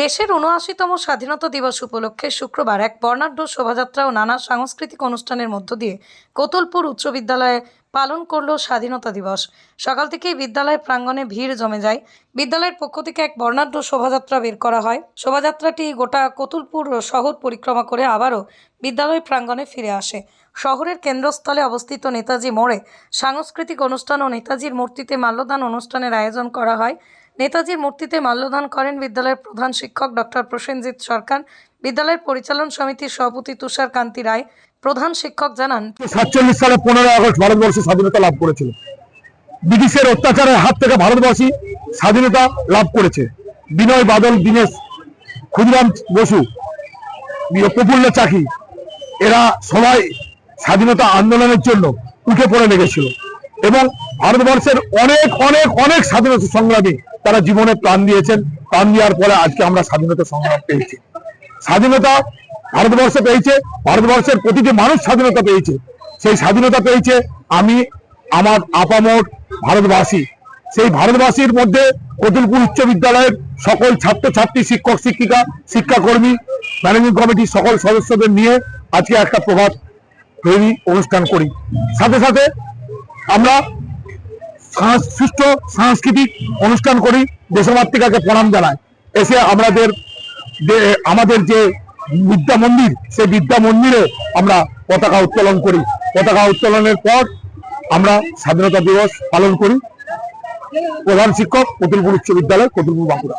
দেশের উনআশিতম স্বাধীনতা দিবস উপলক্ষে শুক্রবার এক বর্ণাঢ্য শোভাযাত্রা ও নানা সাংস্কৃতিক অনুষ্ঠানের মধ্য দিয়ে কোতলপুর উচ্চ বিদ্যালয়ে পালন করল স্বাধীনতা দিবস। সকাল থেকেই বিদ্যালয়ের প্রাঙ্গণে ভিড় জমে যায়। বিদ্যালয়ের পক্ষ থেকে এক বর্ণাঢ্য শোভাযাত্রা বের করা হয়। শোভাযাত্রাটি গোটা কোতুলপুর শহর পরিক্রমা করে আবারও বিদ্যালয় প্রাঙ্গণে ফিরে আসে। শহরের কেন্দ্রস্থলে অবস্থিত নেতাজি মোড়ে সাংস্কৃতিক অনুষ্ঠান ও নেতাজির মূর্তিতে মাল্যদান অনুষ্ঠানের আয়োজন করা হয়। নেতাজির মূর্তিতে মাল্যদান করেন বিদ্যালয়ের প্রধান শিক্ষক ডক্টর প্রসেনজিৎ সরকার। বিদ্যালয়ের পরিচালন সমিতির সভাপতি তুষার কান্তি রায়। প্রধান শিক্ষক জানান সাতচল্লিশ সালে পনেরোই আগস্ট ভারতবর্ষ স্বাধীনতা লাভ করেছিল। ব্রিটিশের অত্যাচারের হাত থেকে ভারতবাসী স্বাধীনতা লাভ করেছে। বিনয় বাদল, দীনেশ ক্ষুদিরাম বসু প্রফুল্ল চাকি, এরা সবাই স্বাধীনতা আন্দোলনের জন্য উঠে পড়ে লেগেছিল। এবং ভারতবর্ষের অনেক অনেক অনেক স্বাধীনতা সংগ্রামী তারা জীবনে প্রাণ দিয়েছেন। প্রাণ দেওয়ার পরে আজকে আমরা স্বাধীনতা সংগ্রাম পেয়েছি। স্বাধীনতা ভারতবর্ষ পেয়েছে, ভারতবর্ষের প্রতিটি মানুষ স্বাধীনতা পেয়েছে। সেই স্বাধীনতা পেয়েছে আমি, আমার আপামোট ভারতবাসী। সেই ভারতবাসীর মধ্যে কতুলপুর উচ্চ বিদ্যালয়ের সকল ছাত্রছাত্রী, শিক্ষক, শিক্ষিকা, শিক্ষাকর্মী ম্যানেজিং কমিটির সকল সদস্যদের নিয়ে আজকে একটা প্রভাব তৈরি অনুষ্ঠান করি। সাথে সাথে আমরা সুষ্ঠু সাংস্কৃতিক অনুষ্ঠান করি দেশের দেশমাতৃকাকে প্রণাম জানাই। এসে আমাদের যে আমাদের যে বিদ্যা মন্দির, সেই বিদ্যা মন্দিরে আমরা পতাকা উত্তোলন করি। পতাকা উত্তোলনের পর আমরা স্বাধীনতা দিবস পালন করি। প্রধান শিক্ষক কতুলপুর উচ্চ বিদ্যালয় কতুলপুর বাঁকুড়া।